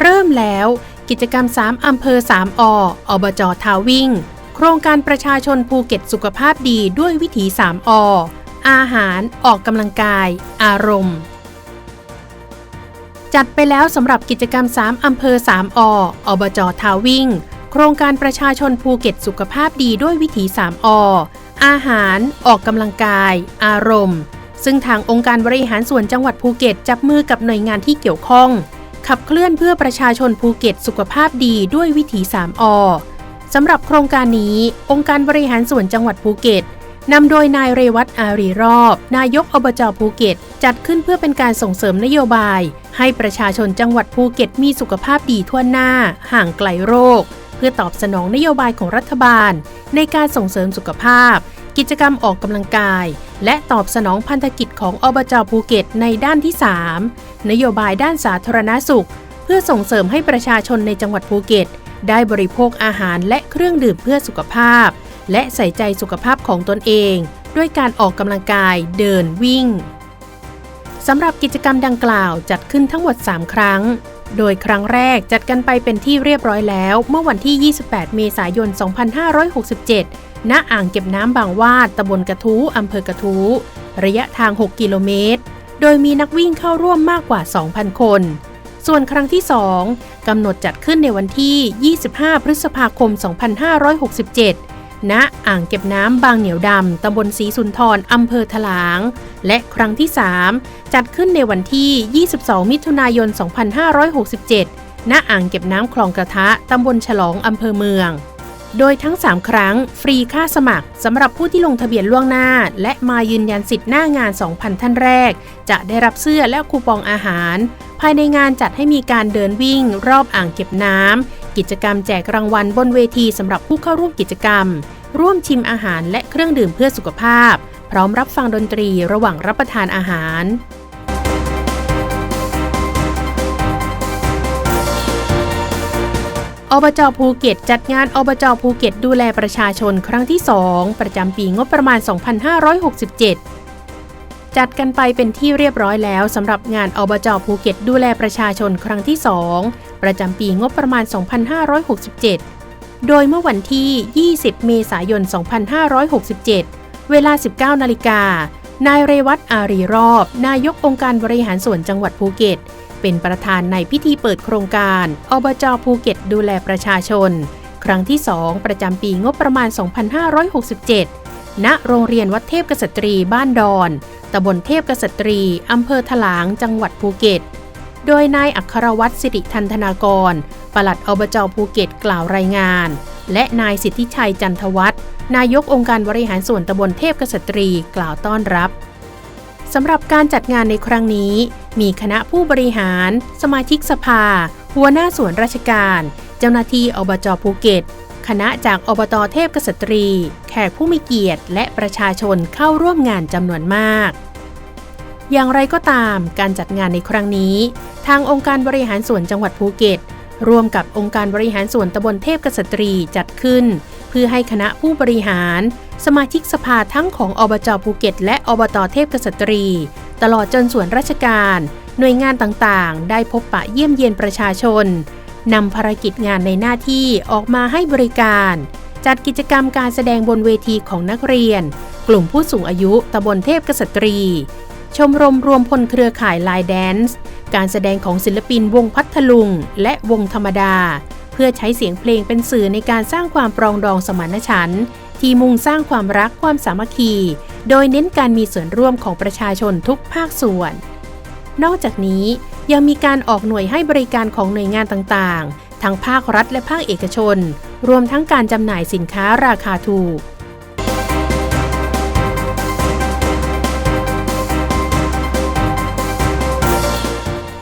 เริ่มแล้ว กิจกรรม 3 อำเภอ 3 อ อบจทาวิ่ง โครงการประชาชนภูเก็ตสุขภาพดีด้วยวิถี 3 อ อาหาร ออกกำลังกาย อารมณ์ จัดไปแล้วสำหรับกิจกรรม 3 อำเภอ 3 อ อบจทาวิ่ง โครงการประชาชนภูเก็ตสุขภาพดีด้วยวิถี 3 อ อาหาร ออกกำลังกาย อารมณ์ซึ่งทางองค์การบริหารส่วนจังหวัดภูเก็ตจับมือกับหน่วยงานที่เกี่ยวข้อง ขับเคลื่อนเพื่อประชาชนภูเก็ตสุขภาพดีด้วยวิถี 3อสำหรับโครงการนี้ องค์การบริหารส่วนจังหวัดภูเก็ตนำโดยนายเรวัตอารีรอบ นายกอบจภูเก็ต จัดขึ้นเพื่อเป็นการส่งเสริมนโยบาย ให้ประชาชนจังหวัดภูเก็ตมีสุขภาพดีทั่วหน้า ห่างไกลโรค เพื่อตอบสนองนโยบายของรัฐบาล ในการส่งเสริมสุขภาพ กิจกรรมออกกำลังกาย และตอบสนองพันธกิจของอบจภูเก็ตในด้านที่ 3 นโยบายด้านสาธารณสุข เพื่อส่งเสริมให้ประชาชนในจังหวัดภูเก็ต ได้บริโภคอาหารและเครื่องดื่มเพื่อสุขภาพ และใส่ใจสุขภาพของตนเอง ด้วยการออกกำลังกาย เดินวิ่งสำหรับกิจกรรมดังกล่าวจัดขึ้นทั้งหมด 3 ครั้ง โดยครั้งแรกจัดกันไปเป็นที่เรียบร้อยแล้ว เมื่อวันที่ 28 เมษายน 2567 ณ อ่างเก็บน้ำบางวาดตำบลกระทู้อำเภอกระทู้ระยะทาง 6 กิโลเมตร โดยมีนักวิ่งเข้าร่วมมากกว่า 2,000 คน ส่วนครั้งที่ 2กำหนดจัดขึ้นในวันที่ 25 พฤษภาคม 2567 ณอ่างเก็บน้ำบางเหนียวดำตำบลศรีสุนทรอำเภอถลาง และครั้งที่ 3 จัดขึ้นในวันที่ 22 มิถุนายน 2567 ณ อ่างเก็บน้ำคลองกระทะตำบลฉลองอำเภอเมือง โดยทั้ง 3 ครั้ง ฟรีค่าสมัครสำหรับผู้ที่ลงทะเบียนล่วงหน้า และมายืนยันสิทธิ์หน้างาน 2,000 ท่านแรก จะได้รับเสื้อและคูปองอาหาร ภายในงานจัดให้มีการเดินวิ่ง รอบอ่างเก็บน้ำ กิจกรรมแจกรางวัลบนเวทีสำหรับผู้เข้าร่วมกิจกรรม ร่วมชิมอาหารและเครื่องดื่มเพื่อสุขภาพ พร้อมรับฟังดนตรีระหว่างรับประทานอาหารอบจภูเก็ตจัดงานอบจภูเก็ตดูแลประชาชนครั้งที่ 2 ประจำปีงบประมาณ 2567 จัดกันไปเป็นที่เรียบร้อยแล้วสำหรับงานอบจภูเก็ตดูแลประชาชนครั้งที่ 2 ประจำปีงบประมาณ 2567 โดยเมื่อวันที่ 20 เมษายน 2567 เวลา 19 นาฬิกา นายเรวัตอารีรอบ นายกองค์การบริหารส่วนจังหวัดภูเก็ต เป็นประธานในพิธีเปิดโครงการ อบจภูเก็ตดูแลประชาชน ครั้งที่ 2 ประจำปีงบประมาณ 2567ณโรงเรียนวัดเทพกษัตรีบ้านดอน ตำบลเทพกษัตรี อำเภอถลาง จังหวัดภูเก็ต โดยนายอัครวัตรสิริทันธนากร ปลัดอบจภูเก็ตกล่าวรายงาน และนายสิทธิชัยจันทวัฒน์นายกองค์การบริหารส่วนตำบลเทพกษัตรีกล่าวต้อนรับสำหรับการจัดงานในครั้งนี้ มีคณะผู้บริหาร สมาชิกสภา หัวหน้าส่วนราชการ เจ้าหน้าที่อบจภูเก็ต คณะจากอบตเทพกษัตรี แขกผู้มีเกียรติ และประชาชนเข้าร่วมงานจำนวนมาก อย่างไรก็ตามการจัดงานในครั้งนี้ ทางองค์การบริหารส่วนจังหวัดภูเก็ต ร่วมกับองค์การบริหารส่วนตำบลเทพกษัตรีจัดขึ้น เพื่อให้คณะผู้บริหาร สมาชิกสภาทั้งของอบจภูเก็ต และอบตเทพกษัตรี ตลอดจนส่วนราชการ หน่วยงานต่างๆ ได้พบปะเยี่ยมเยียนประชาชนนำภารกิจงานในหน้าที่ออกมาให้บริการ จัดกิจกรรมการแสดงบนเวทีของนักเรียน กลุ่มผู้สูงอายุตำบลเทพกษัตรี ชมรมรวมพลเครือข่ายลายแดนซ์ การแสดงของศิลปินวงพัทลุง และวงธรรมดา เพื่อใช้เสียงเพลงเป็นสื่อในการสร้างความปรองดองสมานฉันท์ที่มุ่งสร้างความรักความสามัคคี โดยเน้นการมีส่วนร่วมของประชาชนทุกภาคส่วน นอกจากนี้ยังมีการออกหน่วยให้บริการของหน่วยงานต่างๆ ทั้งภาครัฐและภาคเอกชน รวมทั้งการจำหน่ายสินค้าราคาถูก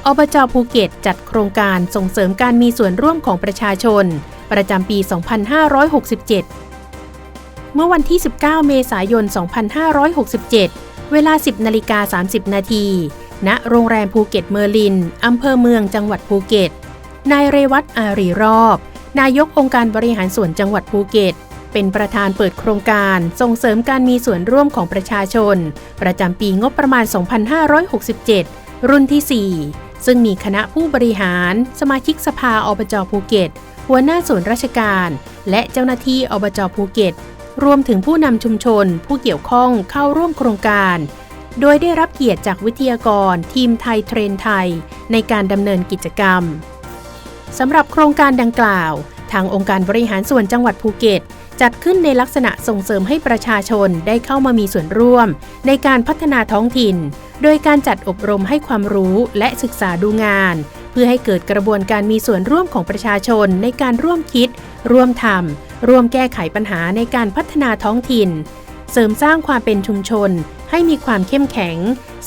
อบจภูเก็ตจัดโครงการส่งเสริมการมีส่วนร่วมของประชาชน ประจำปี 2567 เมื่อวันที่ 19 เมษายน 2567 เวลา 10นาฬิกา30 นาที ณ โรงแรมภูเก็ตเมอร์ลิน อำเภอเมืองจังหวัดภูเก็ต นายเรวัตอารีรอบ นายกองค์การบริหารส่วนจังหวัดภูเก็ต เป็นประธานเปิดโครงการส่งเสริมการมีส่วนร่วมของประชาชน ประจำปีงบประมาณ 2567รุ่นที่ 4 ซึ่งมีคณะผู้บริหาร สมาชิกสภาอบจภูเก็ต หัวหน้าส่วนราชการ และเจ้าหน้าที่อบจภูเก็ต รวมถึงผู้นำชุมชน ผู้เกี่ยวข้องเข้าร่วมโครงการ โดยได้รับเกียรติจากวิทยากร ทีมไทยเทรนไทย ในการดำเนินกิจกรรมสำหรับโครงการดังกล่าว ทางองค์การบริหารส่วนจังหวัดภูเก็ต จัดขึ้นในลักษณะส่งเสริมให้ประชาชนได้เข้ามามีส่วนร่วม ในการพัฒนาท้องถิ่น โดยการจัดอบรมให้ความรู้และศึกษาดูงาน เพื่อให้เกิดกระบวนการมีส่วนร่วมของประชาชนในการร่วมคิด ร่วมทำร่วมแก้ไขปัญหาในการพัฒนาท้องถิ่น เสริมสร้างความเป็นชุมชน ให้มีความเข้มแข็ง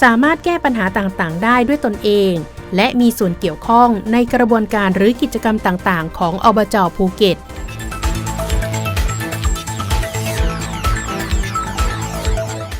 สามารถแก้ปัญหาต่างๆ ได้ด้วยตนเอง และมีส่วนเกี่ยวข้องในกระบวนการหรือกิจกรรมต่างๆ ของอบจภูเก็ต